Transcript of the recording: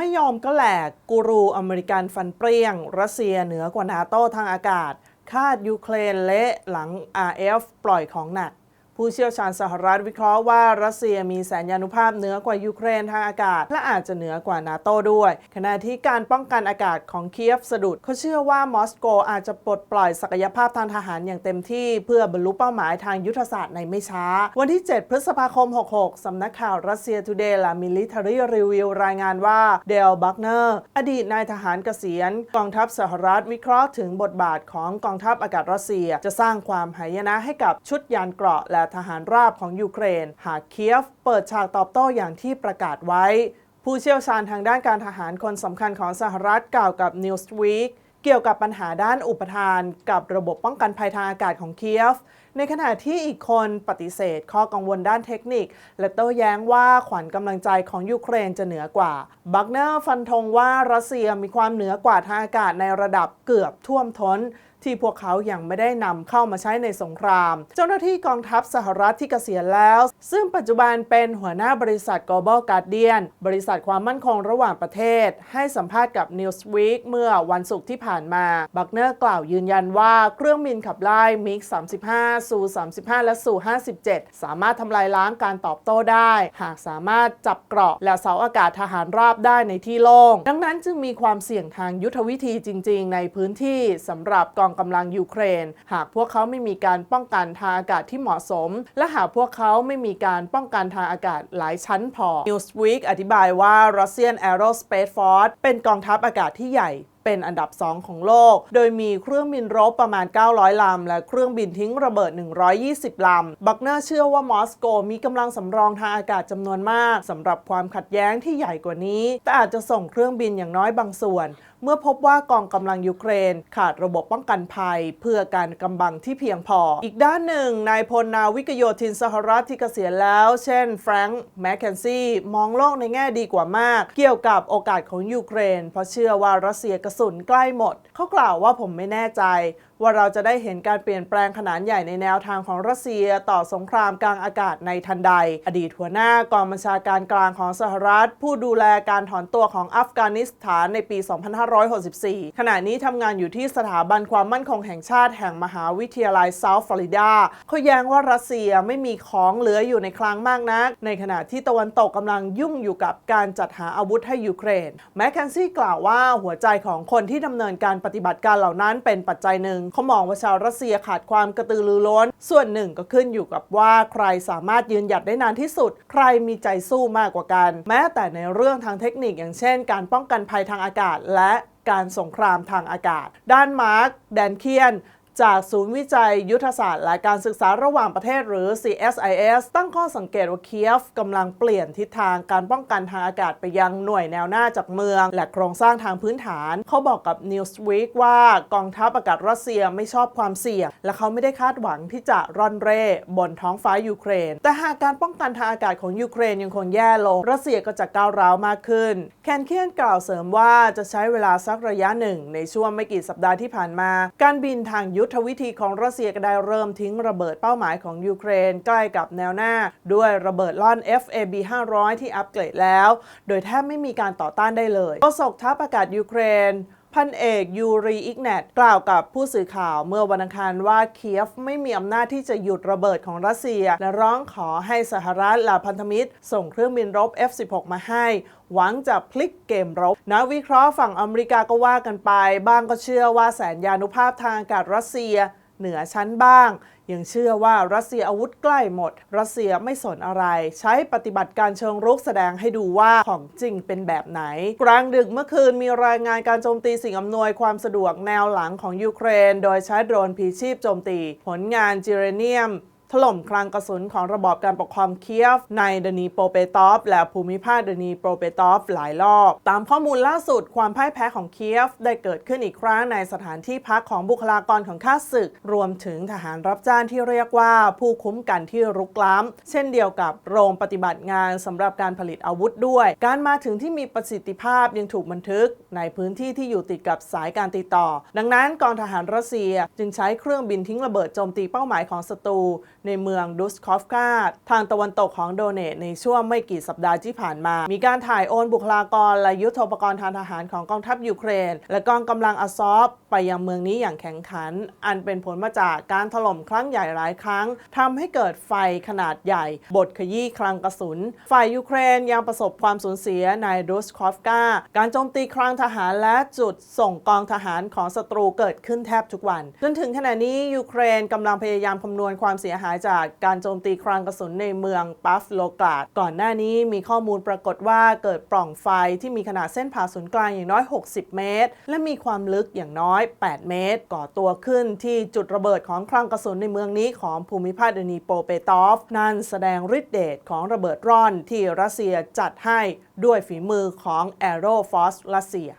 ไม่ยอมก็แหลกกูรูอเมริกันฟันเปรี้ยง รัสเซียเหนือกว่านาโต้ทางอากาศ คาดยูเครนเละหลัง RF ปล่อยของหนัก ผู้เชี่ยวชาญสหรัฐวิเคราะห์ว่ารัสเซียมีแสนยานุภาพเหนือกว่ายูเครนทางอากาศ และอาจจะเหนือกว่านาโต้ด้วย ขณะที่การป้องกันอากาศของเคียฟสะดุดเขาเชื่อว่ามอสโกอาจจะปลดปล่อยศักยภาพทางทหารอย่างเต็มที่เพื่อบรรลุเป้าหมายทางยุทธศาสตร์ในไม่ช้า วันที่ 7 พฤษภาคม 66 สำนักข่าวรัสเซียทูเดย์และ Military Review รายงานว่าเดลบักเนอร์อดีตนายทหารเกษียณกองทัพสหรัฐวิเคราะห์ถึงบทบาทของกองทัพอากาศรัสเซีย จะสร้างความหายนะให้กับชุดยานเกราะและทหารราบของยูเครน หากเคียฟเปิดฉากตอบโต้อย่างที่ประกาศไว้ ผู้เชี่ยวชาญทางด้านการทหารคนสำคัญของสหรัฐกล่าวกับ Newsweek เกี่ยวกับปัญหาด้านอุปทาน กับระบบป้องกันภัยทางอากาศของเคียฟ ในขณะที่อีกคนปฏิเสธข้อกังวลด้านเทคนิค และโต้แย้งว่าขวัญกำลังใจของยูเครนจะเหนือกว่า บักเนอร์ฟันธงว่ารัสเซียมีความเหนือกว่าทางอากาศในระดับเกือบท่วมท้น ที่พวกเขายัางไม่ได้นำเข้ามาใช้ในสงคราม เจ้าหน้าที่กองทัพสหรัฐที่เกษียณแล้ว ซึ่งปัจจุบันเป็นหัวหน้าบริษัท Global Guardian บริษัทความมั่นคงระหว่างประเทศ ให้สัมภาษณ์กับ Newsweek เมื่อวันศุกร์ที่ผ่านมา บักเนอร์กล่าวยืนยันว่าเครื่องบินขับไล่มิก35 ซู35 และซู57 สามารถทำลายล้างการตอบโต้ได้ หากสามารถจับเกราะและเสาอากาศทหารราบได้ในที่โล่ง ดังนั้นจึงมีความเสี่ยงทางยุทธวิธีจริง ๆ ในพื้นที่สำหรับกองกำลังยูเครน หากพวกเขาไม่มีการป้องกันทางอากาศที่เหมาะสม และหากพวกเขาไม่มีการป้องกันทางอากาศหลายชั้นพอ Newsweek อธิบายว่า Russian Aerospace Force เป็นกองทัพอากาศที่ใหญ่ เป็นอันดับ 2 ของโลก โดยมีเครื่องบินรบประมาณ 900 ลำ และเครื่องบินทิ้งระเบิด 120 ลำ บักเนอร์เชื่อว่ามอสโกมีกำลังสำรองทางอากาศจำนวนมากสำหรับความขัดแย้งที่ใหญ่กว่านี้ แต่อาจจะส่งเครื่องบินอย่างน้อยบางส่วน เมื่อพบว่ากองกำลังยูเครน ขาดระบบป้องกันภัย เพื่อการกำบังที่เพียงพอ อีกด้านหนึ่งนายพลนาวิกโยธินสหรัฐที่เกษียณแล้ว เช่นแฟรงค์แมคเคนซี่มองโลกในแง่ดีกว่ามาก เกี่ยวกับโอกาสของยูเครน เพราะเชื่อว่ารัสเซียกระสุนใกล้หมด เขากล่าวว่าผมไม่แน่ใจ ว่าเราจะได้เห็นการเปลี่ยนแปลงขนาดใหญ่ในแนวทางของรัสเซียต่อสงครามกลางอากาศในทันใด อดีตหัวหน้ากองบัญชาการกลางของสหรัฐ ผู้ดูแลการถอนตัวของอัฟกานิสถานในปี 2564 ขณะนี้ทำงานอยู่ที่สถาบันความมั่นคงแห่งชาติแห่งมหาวิทยาลัยเซาท์ฟลอริดาเขาแย้งว่ารัสเซียไม่มีของเหลืออยู่ในคลังมากนัก ในขณะที่ตะวันตกกำลังยุ่งอยู่กับการจัดหาอาวุธให้ยูเครน แมคเคนซี่กล่าวว่าหัวใจของคนที่ดำเนินการปฏิบัติการเหล่านั้นเป็นปัจจัยหนึ่งเขามองว่าชาวรัสเซียขาดความกระตือรือร้น ส่วนหนึ่งก็ขึ้นอยู่กับว่าใครสามารถยืนหยัดได้นานที่สุด ใครมีใจสู้มากกว่ากัน แม้แต่ในเรื่องทางเทคนิคอย่างเช่น การป้องกันภัยทางอากาศและการสงครามทางอากาศ ด้านมาร์กแดนเคียน จากศูนย์วิจัยยุทธศาสตร์และการศึกษาระหว่างประเทศหรือ CSIS ตั้งข้อสังเกตว่าเคียฟกำลังเปลี่ยนทิศทางการป้องกันทางอากาศไปยังหน่วยแนวหน้าจากเมือง และโครงสร้างทางพื้นฐาน เขาบอกกับ Newsweek ว่ากองทัพอากาศรัสเซียไม่ชอบความเสี่ยง และเขาไม่ได้คาดหวังที่จะร่อนเร่บนท้องฟ้ายูเครน แต่หากการป้องกันทางอากาศของยูเครนยังคงแย่ลง รัสเซียก็จะก้าวร้าวมากขึ้น แคนเคียนกล่าวเสริมว่าจะใช้เวลาสักระยะหนึ่งในช่วงไม่กี่สัปดาห์ที่ผ่านมา การบินทางยุทธวิธีของรัสเซียก็ได้เริ่มทิ้งระเบิดเป้าหมายของยูเครนใกล้กับแนวหน้า ด้วยระเบิดล่อน FAB 500 ที่อัปเกรดแล้ว โดยแทบไม่มีการต่อต้านได้เลยโฆษกทัพอากาศยูเครน พันเอกยูรีอิกเนตกล่าวกับผู้สื่อข่าวเมื่อวันอังคารว่าเคียฟไม่มีอำนาจที่จะหยุดระเบิดของรัสเซีย และร้องขอให้สหรัฐและพันธมิตร ส่งเครื่องบินรบ F-16 มาให้ หวังจะพลิกเกมรบนักวิเคราะห์ฝั่งอเมริกาก็ว่ากันไป บ้างก็เชื่อว่าแสนยานุภาพทางอากาศรัสเซีย เหนือชั้นบ้าง ยังเชื่อว่ารัสเซียอาวุธใกล้หมด รัสเซียไม่สนอะไร ใช้ปฏิบัติการเชิงรุกแสดงให้ดูว่าของจริงเป็นแบบไหน กลางดึกเมื่อคืนมีรายงานการโจมตีสิ่งอำนวยความสะดวกแนวหลังของยูเครน โดยใช้โดรนพีชีพโจมตี ผลงานจิเรเนียม ถล่มคลังกระสุนของระบอบการปกครองเคียฟ ในเดนีโปเปตอฟ และภูมิภาคเดนีโปเปตอฟหลายรอบ ตามข้อมูลล่าสุดความพ่ายแพ้ของเคียฟ ได้เกิดขึ้นอีกครั้งในสถานที่พักของบุคลากรของข้าศึก รวมถึงทหารรับจ้างที่เรียกว่าผู้คุ้มกันที่รุกล้ำ เช่นเดียวกับโรงปฏิบัติงานสำหรับการผลิตอาวุธด้วย การมาถึงที่มีประสิทธิภาพยังถูกบันทึก ในพื้นที่ที่อยู่ติดกับสายการติดต่อ ดังนั้นกองทหารรัสเซียจึงใช้เครื่องบินทิ้งระเบิดโจมตีเป้าหมายของศัตรู ในเมืองดุสคอฟกาทางตะวันตกของโดเนตในช่วงไม่กี่สัปดาห์ที่ผ่านมา มีการถ่ายโอนบุคลากรและยุทโธปกรณ์ทางทหารของกองทัพยูเครน และกองกำลังอาซอฟไปยังเมืองนี้อย่างแข็งขัน อันเป็นผลมาจากการถล่มครั้งใหญ่หลายครั้งทำให้เกิดไฟขนาดใหญ่บดขยี้คลังกระสุน ฝ่ายยูเครนยังประสบความสูญเสียในดุสคอฟกา การโจมตีคลังทหารและจุดส่งกองทหารของศัตรูเกิดขึ้นแทบทุกวัน จนถึงขณะนี้ยูเครนกำลังพยายามคำนวณความเสียหายจากการโจมตีคลังกระสุนในเมืองปัฟโลกาดก่อนหน้านี้มีข้อมูลปรากฏว่าเกิดปล่องไฟที่มีขนาดเส้นผ่าศูนย์กลางอย่างน้อย 60 เมตร และมีความลึกอย่างน้อย8 เมตร ก่อตัวขึ้นที่จุดระเบิดของคลังกระสุนในเมืองนี้ของภูมิภาคเดนีโปเปตอฟ นั่นแสดงฤทธิ์เดชของระเบิดร่อนที่รัสเซียจัดให้ด้วยฝีมือของแอโรฟอสรัสเซีย